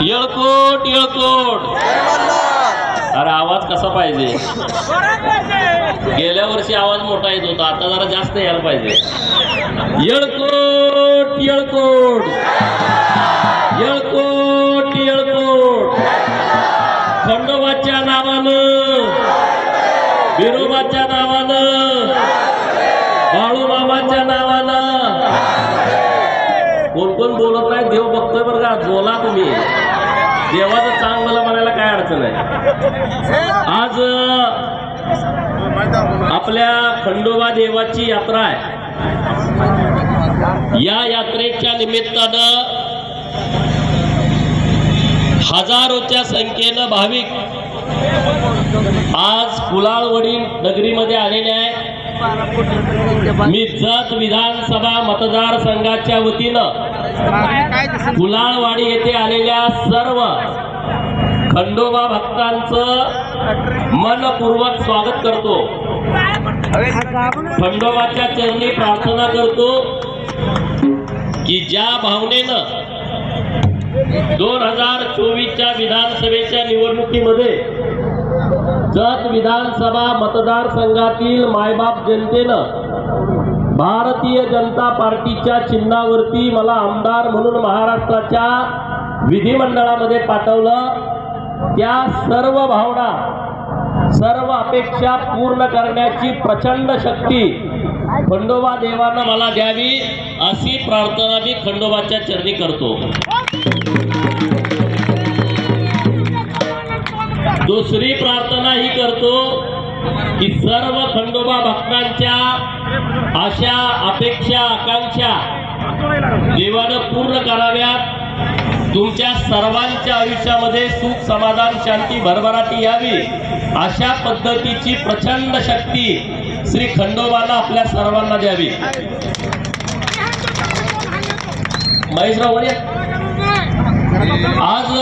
येळकोट येळकोट. अरे आवाज कसा पाहिजे? गेल्या वर्षी आवाज मोठा येत होता आता जरा जास्त यायला पाहिजे. येळकोट येळकोट. येळकोट येळकोट. खंडोबाच्या नावानं पण बोलत नाही देव बघतोय बरं का. बोला तुम्ही. देवाचं चांगलं म्हणायला काय अडचण आहे? आज आपल्या खंडोबा देवाची यात्रा आहे. या यात्रेच्या निमित्तानं हजारोच्या संख्येनं भाविक आज कुलाळवडी नगरीमध्ये आलेले आहे मी जत विधानसभा मतदारसंघाच्या वतीनं कुलाळवाडी येथे आलेल्या सर्व खंडोबा भक्तांचं मनपूर्वक स्वागत करतो. खंडोबाच्या चरणी प्रार्थना करतो की ज्या भावनेनं दोन हजार चोवीसच्या विधानसभेच्या निवडणुकीमध्ये जत विधानसभा मतदारसंघातील मायबाप जनतेनं भारतीय जनता पार्टीच्या चिन्हावरती मला आमदार म्हणून महाराष्ट्राच्या विधिमंडळामध्ये पाठवलं. त्या सर्व भावना सर्व अपेक्षा पूर्ण करण्याची प्रचंड शक्ती खंडोबा देवानं मला द्यावी अशी प्रार्थना मी खंडोबाच्या चरणी करतो. दुसरी प्रार्थना ही करतो. की सर्व खंडोबा भक्तांच्या आशा अपेक्षा आकांक्षा देवानं पूर्ण कराव्यात. तुमच्या सर्वांच्या आयुष्यामध्ये सुख समाधान शांती भरभराटी यावी. अशा पद्धतीची प्रचंड शक्ती श्री खंडोबाला आपल्या सर्वांना द्यावी. महेशराव आज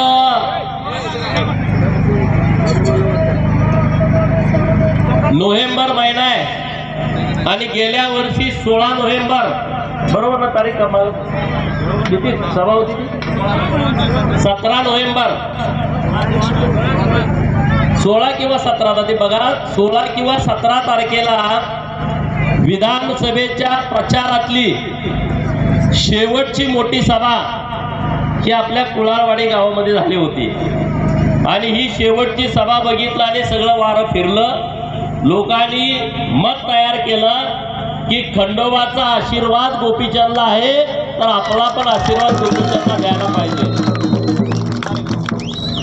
नोव्हेंबर महिना आहे. आणि गेल्या वर्षी सोळा नोव्हेंबर. बरोबर ना तारीख कमाल? किती? सभा होती सतरा नोव्हेंबर. सोळा किंवा सतरा ते बघा सोळा किंवा सतरा तारखेला विधानसभेच्या प्रचारातली शेवटची मोठी सभा ही आपल्या कुळारवाडी गावामध्ये झाली होती. आणि ही शेवटची सभा बघितलं आणि सगळं वारं फिरलं. लोकांनी मत तयार केलं की खंडोबाचा आशीर्वाद गोपीचंदला आहे तर आपला पण आशीर्वाद गोपीचंदला द्यायला पाहिजे.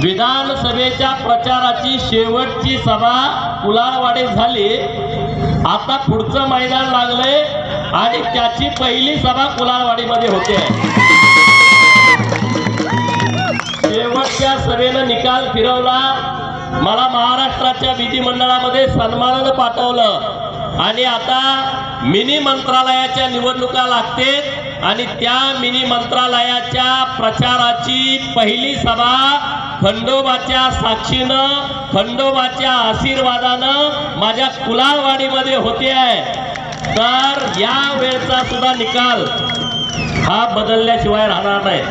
विधानसभेच्या प्रचाराची शेवटची सभा कुलाळवाडीत झाली. आता पुढचं मैदान लागलंय आणि त्याची पहिली सभा कुलाळवाडीमध्ये होते. शेवटच्या सभेनं निकाल फिरवला. मला महाराष्ट्राच्या विधिमंडळामध्ये सन्मानानं पाठवलं. आणि आता मिनी मंत्रालयाच्या निवडणुका लागते आणि त्या मिनी मंत्रालयाच्या प्रचाराची पहिली सभा खंडोबाच्या साक्षीनं खंडोबाच्या आशीर्वादानं माझ्या कुलारवाडीमध्ये होते आहे. तर या वेळचा सुद्धा निकाल. हा बदलल्याशिवाय राहणार नाही.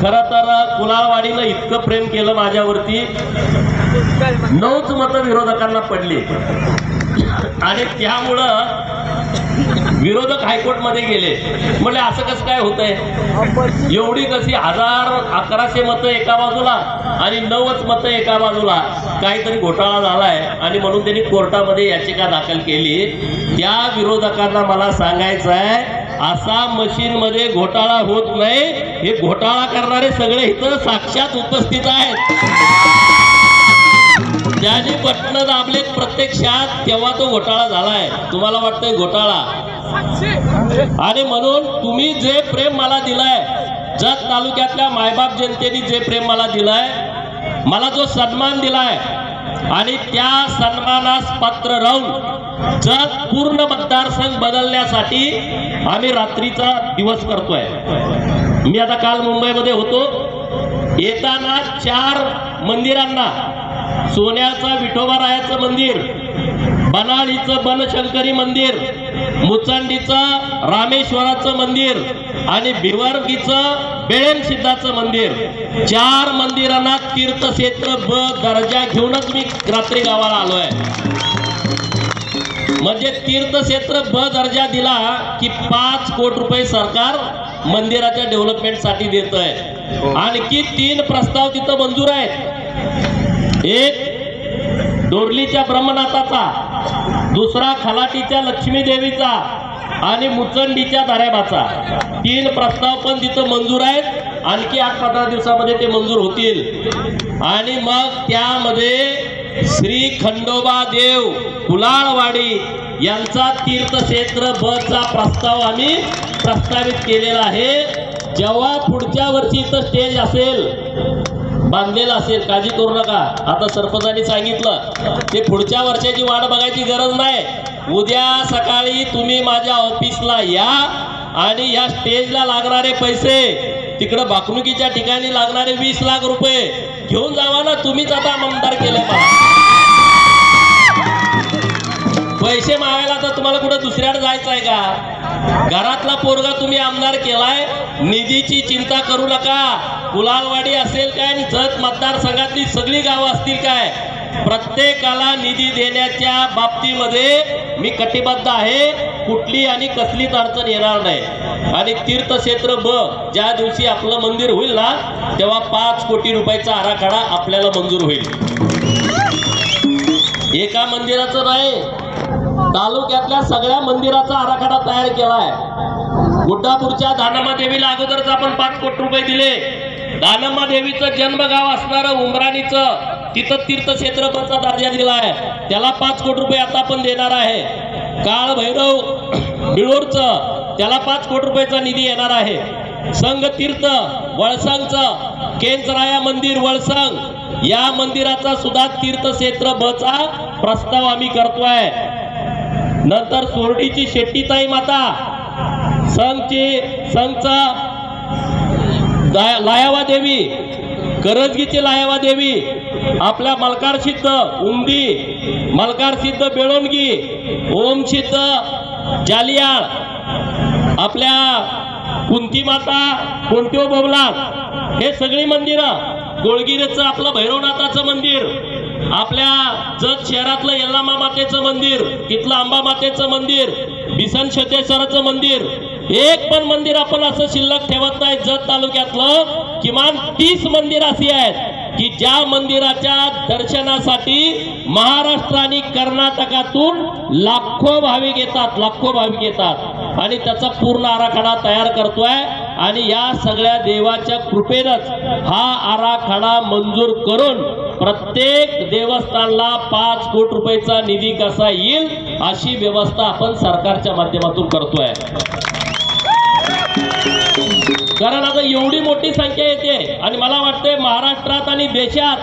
खरं तर कुलाळवाडीनं इतकं प्रेम केलं माझ्यावरती. नऊच मतं विरोधकांना पडली. आणि त्यामुळं विरोधक हायकोर्टमध्ये गेले. म्हणजे असं कसं काय होतंय? एवढी कशी हजार अकराशे मतं एका बाजूला आणि नऊच मतं एका बाजूला काहीतरी घोटाळा झालाय. आणि म्हणून त्यांनी कोर्टामध्ये याचिका दाखल केली. त्या विरोधकांना मला सांगायचं आहे असा मशीनमध्ये घोटाळा होत नाही. हे घोटाळा करणारे सगळे इथं साक्षात उपस्थित आहेत. ज्यांनी बटणं दाबलेत प्रत्यक्षात तेव्हा तो घोटाळा झालाय. तुम्हाला वाटतंय घोटाळा? आणि म्हणून तुम्ही जे प्रेम मला दिलाय जत तालुक्यातल्या मायबाप जनतेने जे प्रेम मला दिलाय मला जो सन्मान दिलाय आणि त्या सन्मानास पात्र राहून जत पूर्ण मतदारसंघ बदलण्यासाठी आम्ही रात्रीचा दिवस करतोय. मी आता काल मुंबईमध्ये होतो. येताना चार मंदिरांना सोन्याचं विठोबारायाचं मंदिर बनाळीचं बनशंकरी मंदिर मुचंडीचं रामेश्वराचं मंदिर आणि भिवर्गीचं बेळेन सिद्धाचं मंदिर. चार मंदिरांना तीर्थक्षेत्र ब दर्जा घेऊनच मी रात्री गावाला आलो आहे म्हणजे तीर्थक्षेत्र ब दर्जा दिला की पाच कोटी रुपये सरकार मंदिराच्या डेव्हलपमेंटसाठी देत आहे आणखी तीन प्रस्ताव तिथं मंजूर आहेत. एक डोरलीच्या ब्रह्मनाथाचा दुसरा खलाटीच्या लक्ष्मी देवीचा आणि मुचंडीच्या दऱ्याबाचा. तीन प्रस्ताव पण तिथं मंजूर आहेत. आणखी आठ पंधरा दिवसामध्ये ते मंजूर होतील. आणि मग त्यामध्ये श्री खंडोबा देव कुलाळवाडी यांचा तीर्थक्षेत्र बचा प्रस्ताव आम्ही प्रस्तावित केलेला आहे. जेव्हा पुढच्या वर्षी इथं स्टेज असेल बांधलेलं असेल काळजी करू नका. आता सरपंचांनी सांगितलं ते पुढच्या वर्षाची वाट बघायची गरज नाही. उद्या सकाळी तुम्ही माझ्या ऑफिसला या आणि या स्टेजला लागणारे पैसे तिकडं बाकणुकीच्या ठिकाणी लागणारे वीस लाख रुपये घेऊन जावा ना तुम्हीच आता आमदार केले मला पैसे मागायला तर तुम्हाला कुठं दुसऱ्याकडे जायचं आहे का? घरातला पोरगा तुम्ही आमदार केलाय निधीची चिंता करू नका. कुलालवाडी असेल काय आणि जत मतदारसंघातली सगळी गावं असतील काय? प्रत्येकाला निधी देण्याच्या बाबतीमध्ये मी कटिबद्ध आहे. कुठली आणि कसलीच अडचण येणार नाही. आणि तीर्थक्षेत्र ब ज्या दिवशी आपलं मंदिर होईल ना तेव्हा पाच कोटी रुपयाचा आराखडा आपल्याला मंजूर होईल. एका मंदिराचं नाही तालुक्यातल्या सगळ्या मंदिराचा आराखडा तयार केलाय. गुड्डापूरच्या दानमा देवीला अगोदरच आपण पाच कोटी रुपये दिले. दानमा देवीचं जन्मगाव असणारं उमराणीचं तिथं तीर्थक्षेत्रपचा दर्जा दिला आहे त्याला पाच कोटी रुपये आता पण देणार आहे. काळ भैरव बिळूरचं त्याला पाच कोटी रुपयाचा निधी येणार आहे. संघ तीर्थ वळसंगचं केंचराया मंदिर वळसंग या मंदिराचा सुद्धा तीर्थक्षेत्र बचा प्रस्ताव आम्ही करतोय. नंतर सोरडीची शेट्टीताई माता. संघचे संघचा लायावा देवी करजगीची लायावा देवी आपल्या मलकार सिद्ध उंदी मलकार सिद्ध बेळोणगी ओम सिद्ध जालियाळ आपल्या कुंती माता कोणत्यो बोबलात हे सगळी मंदिरं गोळगिरीचं आपलं भैरवनाथाचं मंदिर आपल्या जत शहरातलं यल्लामा मातेचं मंदिर तिथलं अंबा मातेचं मंदिर बिसन शतेश्वराचं मंदिर एक पण मंदिर आपण असं शिल्लक ठेवत नाही जत तालुक्यातलं किमान तीस मंदिर अशी आहेत की ज्या मंदिराच्या दर्शनासाठी महाराष्ट्र आणि कर्नाटकातून लाखो भाविक येतात लाखो भाविक येतात. आणि त्याचा पूर्ण आराखडा तयार करतोय आणि या सगळ्या देवाच्या कृपेनच हा आराखडा मंजूर करून प्रत्येक देवस्थानला पाच कोटी रुपयाचा निधी कसा येईल अशी व्यवस्था आपण सरकारच्या माध्यमातून करतोय. कारण आता एवढी मोठी संख्या येते आणि मला वाटतंय महाराष्ट्रात आणि देशात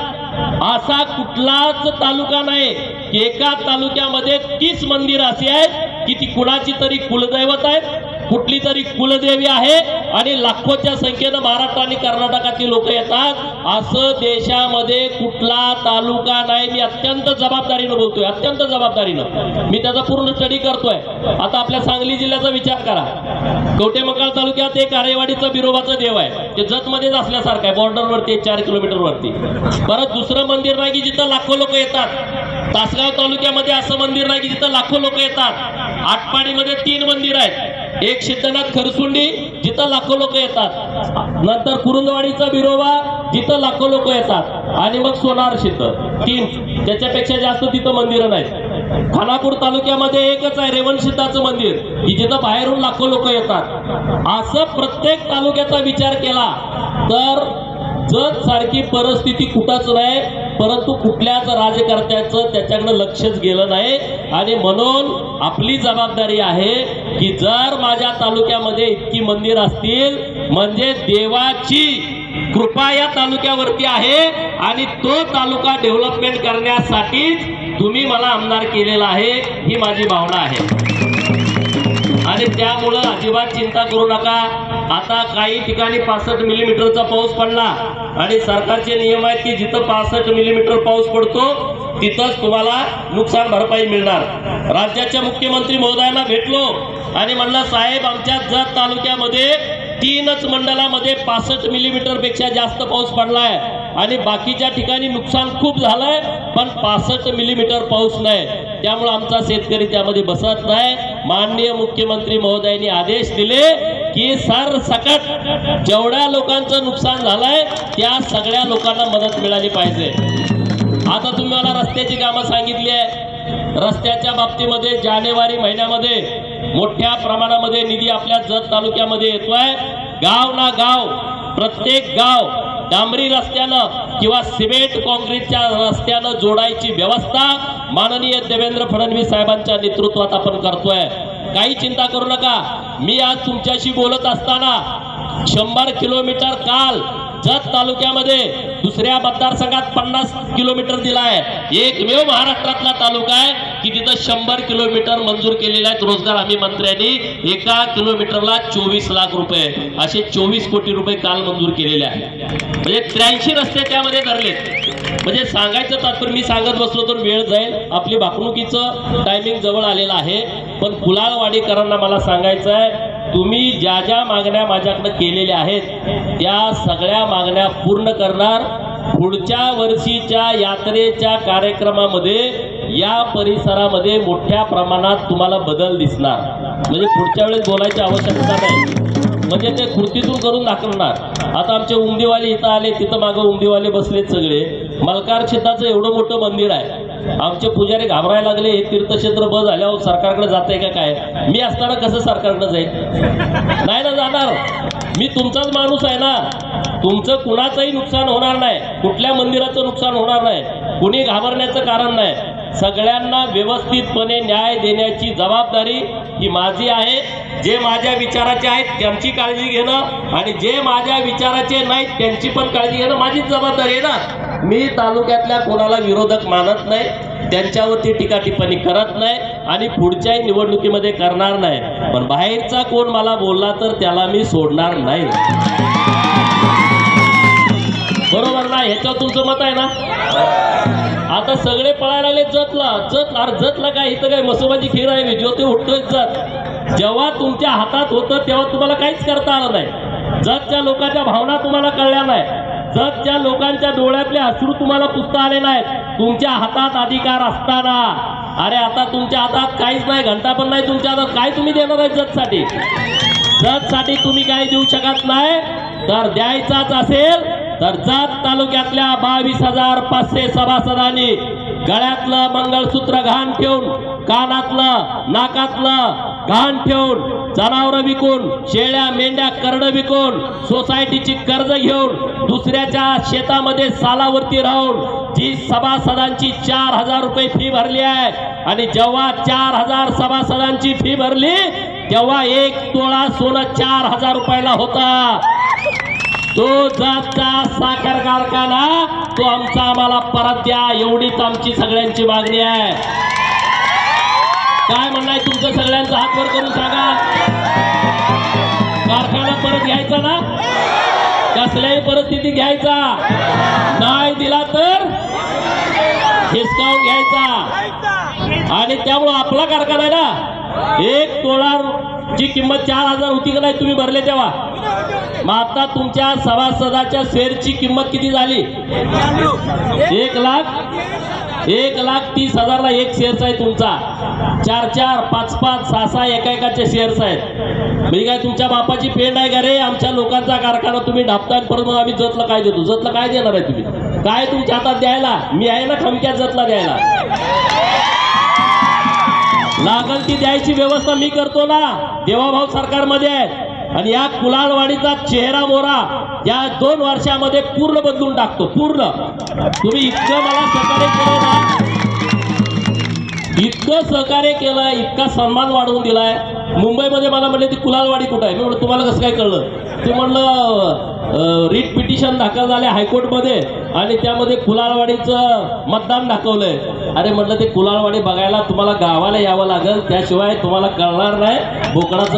असा कुठलाच तालुका नाही की एका तालुक्यामध्ये तीस मंदिर अशी आहेत की ती कुणाची तरी कुलदैवत आहेत. कुठली तरी कुलदेवी आहे आणि लाखोच्या संख्येनं महाराष्ट्र आणि कर्नाटकातील लोक येतात. असं देशामध्ये कुठला तालुका नाही मी अत्यंत जबाबदारीनं बोलतोय अत्यंत जबाबदारीनं. मी त्याचा पूर्ण स्टडी करतोय. आता आपल्या सांगली जिल्ह्याचा विचार करा. कवटेमकाळ तालुक्यात एक आरेवाडीचं बिरोबाचं देव आहे. ते जतमध्येच असल्यासारखं आहे बॉर्डरवरती चार किलोमीटरवरती परत दुसरं मंदिर नाही की जिथं लाखो लोक येतात. तासगाव तालुक्यामध्ये असं मंदिर नाही की जिथं लाखो लोक येतात. आटपाडीमध्ये तीन मंदिर आहेत. एक सिद्धनाथ खरसुंडी जिथं लाखो लोक येतात. नंतर कुरुंदवाडीचा बिरोबा जिथं लाखो लोक येतात. आणि मग सोनार सिद्ध तीन. त्याच्यापेक्षा जास्त तिथं मंदिरं नाहीत. खानापूर तालुक्यामध्ये एकच आहे रेवण सिद्धाचं मंदिर. की जिथं बाहेरून लाखो लोक येतात. असं प्रत्येक तालुक्याचा विचार केला तर जग सारखी परिस्थिती कुठंच नाही. परंतु कुठल्याच राजकर्त्याचं त्याच्याकडे लक्षच गेलं नाही. आणि म्हणून आपली जबाबदारी आहे की जर माझ्या तालुक्यामध्ये इतकी मंदिर असतील म्हणजे देवाची कृपा या तालुक्यावरती आहे आणि तो तालुका डेव्हलपमेंट करण्यासाठीच तुम्ही मला आमदार केलेला आहे ही माझी भावना आहे. आणि त्यामुळं अजिबात चिंता करू नका. आता काही ठिकाणी पासष्ट मिलीमीटरचा पाऊस पडला. आणि सरकारचे नियम आहेत की जिथं पासष्ट मिलीमीटर पाऊस पडतो तिथंच तुम्हाला नुकसान भरपाई मिळणार. राज्याच्या मुख्यमंत्री महोदयांना भेटलो आणि म्हणलं साहेब आमच्या जत तालुक्यामध्ये तीनच मंडळामध्ये पासष्ट मिलीमीटरपेक्षा जास्त पाऊस पडलाय. आणि बाकीच्या ठिकाणी नुकसान खूप झालंय पण पासष्ट मिलीमीटर पाऊस नाही. त्यामुळे आमचा शेतकरी त्यामध्ये बसत नाही. माननीय मुख्यमंत्री महोदयांनी आदेश दिले. की सर सकट जेवढ्या लोकांचं नुकसान झालंय त्या सगळ्या लोकांना मदत मिळाली पाहिजे. आता तुम्ही मला रस्त्याची कामं सांगितली आहे. रस्त्याच्या बाबतीमध्ये जानेवारी महिन्यामध्ये मोठ्या प्रमाणामध्ये निधी आपल्या जत तालुक्यामध्ये येतोय. गाव ना गाव प्रत्येक गाव डांबरी रस्त्यानं किंवा सिमेंट कॉन्क्रीटच्या रस्त्यानं जोडायची व्यवस्था माननीय देवेंद्र फडणवीस साहेबांच्या नेतृत्वात आपण करतोय. काही चिंता करू नका. मी आज तुमच्याशी बोलत असताना शंभर किलोमीटर काल जत तालुक्यामध्ये दुसऱ्या मतदारसंघात पन्नास किलोमीटर दिला आहे एकमेव महाराष्ट्रातला तालुका आहे की तिथं शंभर किलोमीटर मंजूर केलेला आहेत रोजगार हमी मंत्र्यांनी. एका किलोमीटरला चोवीस लाख रुपये असे चोवीस कोटी रुपये काल मंजूर केलेले आहे म्हणजे त्र्याऐंशी रस्ते त्यामध्ये धरलेत. म्हणजे सांगायचं तात्पर्य मी सांगत बसलो तर वेळ जाईल. आपली भाकणुकीचं टायमिंग जवळ आलेलं आहे. पण कुलाळवाडीकरांना मला सांगायचं आहे तुम्ही ज्या ज्या मागण्या माझ्याकडे केलेल्या आहेत त्या सगळ्या मागण्या पूर्ण करणार. पुढच्या वर्षीच्या यात्रेच्या कार्यक्रमामध्ये या परिसरामध्ये मोठ्या प्रमाणात तुम्हाला बदल दिसणार. म्हणजे पुढच्या वेळेस बोलायची आवश्यकता नाही. म्हणजे ते कृतीतून करून दाखवणार. आता आमचे उमदेवाले इथं आले तिथं मागं उमदेवाले बसलेत सगळे. मलकार क्षेत्राचं एवढं मोठं मंदिर आहे. आमचे पुजारी घाबरायला लागले हे तीर्थक्षेत्र बस झाल्यावर सरकारकडे जाते का काय? मी असताना कसं सरकारकडे जाईल नाही ना जाणार. मी तुमचाच माणूस आहे ना. तुमचं कुणाचंही नुकसान होणार नाही. कुठल्या मंदिराचं नुकसान होणार नाही. कुणी घाबरण्याचं कारण नाही. सगळ्यांना व्यवस्थितपणे न्याय देण्याची जबाबदारी ही माझी आहे. जे माझ्या विचाराचे आहेत त्यांची काळजी घेणं आणि जे माझ्या विचाराचे नाहीत त्यांची पण काळजी घेणं माझीच जबाबदारी आहे ना. मी तालुक्यातल्या कोणाला विरोधक मानत नाही त्यांच्यावरती टीका टिप्पणी करत नाही आणि पुढच्याही निवडणुकीमध्ये करणार नाही. पण बाहेरचा कोण मला बोलला तर त्याला मी सोडणार नाही. बरोबर ना? ह्याच्यावर तुमचं मत आहे ना? आता सगळे पळायला लागले जतला जत अरे जतला काय? इथं काय मसोबाची खीर आहे ज्योती उठतोय जत. जेव्हा तुमच्या हातात होतं तेव्हा तुम्हाला काहीच करता आलं नाही. जतच्या लोकांच्या भावना तुम्हाला कळल्या नाही. जतच्या लोकांच्या डोळ्यातले अश्रू तुम्हाला पुसता आले नाहीत. तुमच्या हातात अधिकार असताना. अरे आता तुमच्या हातात काहीच नाही घंटा पण नाही तुमच्या हातात. काय तुम्ही देणार आहे जतसाठी जतसाठी तुम्ही काही देऊ शकत नाही. तर द्यायचाच असेल तर जात तालुक्यातल्या बावीस हजार पाचशे सभासदांनी गळ्यातलं मंगळसूत्र घाण ठेवून कानातलं नाकातलं घाण ठेवून जनावरं विकून शेळ्या मेंढ्या करडं विकून सोसायटीची कर्ज घेऊन दुसऱ्याच्या शेतामध्ये सालावरती राहून जी सभासदांची चार हजार रुपये फी भरली आहे आणि जेव्हा चार हजार सभासदांची फी भरली तेव्हा एक तोळा सोनं चार हजार रुपयाला होता. तो जातचा साखर कारखाना तो आमचा आम्हाला परत द्या एवढीच आमची सगळ्यांची मागणी आहे. काय म्हणणार तुमचं सगळ्यांचा हात वर करून सांगा? कारखाना परत घ्यायचा ना? कसल्याही परिस्थिती घ्यायचा. नाही दिला तर हिसकावून घ्यायचा. आणि त्यामुळं आपला कारखाना आहे ना? एक तोळाची किंमत चार हजार होती का नाही तुम्ही भरले तेव्हा? मग आता तुमच्या सभासदाच्या शेअरची किंमत किती झाली? एक लाख? एक लाख तीस हजारला एक शेअर्स आहे तुमचा. चार चार पाच पाच सहा सहा एका एकाचे शेअर्स आहेत. मी काय तुमच्या बापाची पेंड आहे का रे? आमच्या लोकांचा कारखाना तुम्ही ढापताय परत मग आम्ही जतला काय देतो? जतला काय देणार आहे तुम्ही? काय तुमच्या हातात द्यायला? मी आहे ना खमक्या जतला द्यायला. लागल ती द्यायची व्यवस्था मी करतो ना. देवाभाऊ सरकारमध्ये आहे. आणि या कुलाळवाडीचा चेहरा मोरा या दोन वर्षामध्ये पूर्ण बदलून टाकतो पूर्ण. तुम्ही इतकं मला सहकार्य केलं ना. इतकं सहकार्य केलं इतका सन्मान वाढवून दिलाय. मुंबईमध्ये मला म्हणले ती कुलाळवाडी कुठं आहे? मी म्हणलं तुम्हाला कसं काय कळलं? ते म्हणलं रिट पिटिशन दाखल झाले हायकोर्टमध्ये आणि त्यामध्ये कुलाळवाडीचं मतदान दाखवलंय. अरे म्हटलं ते कुलाळवाडी बघायला तुम्हाला गावाला यावं लागेल त्याशिवाय तुम्हाला कळणार नाही बोकडाचं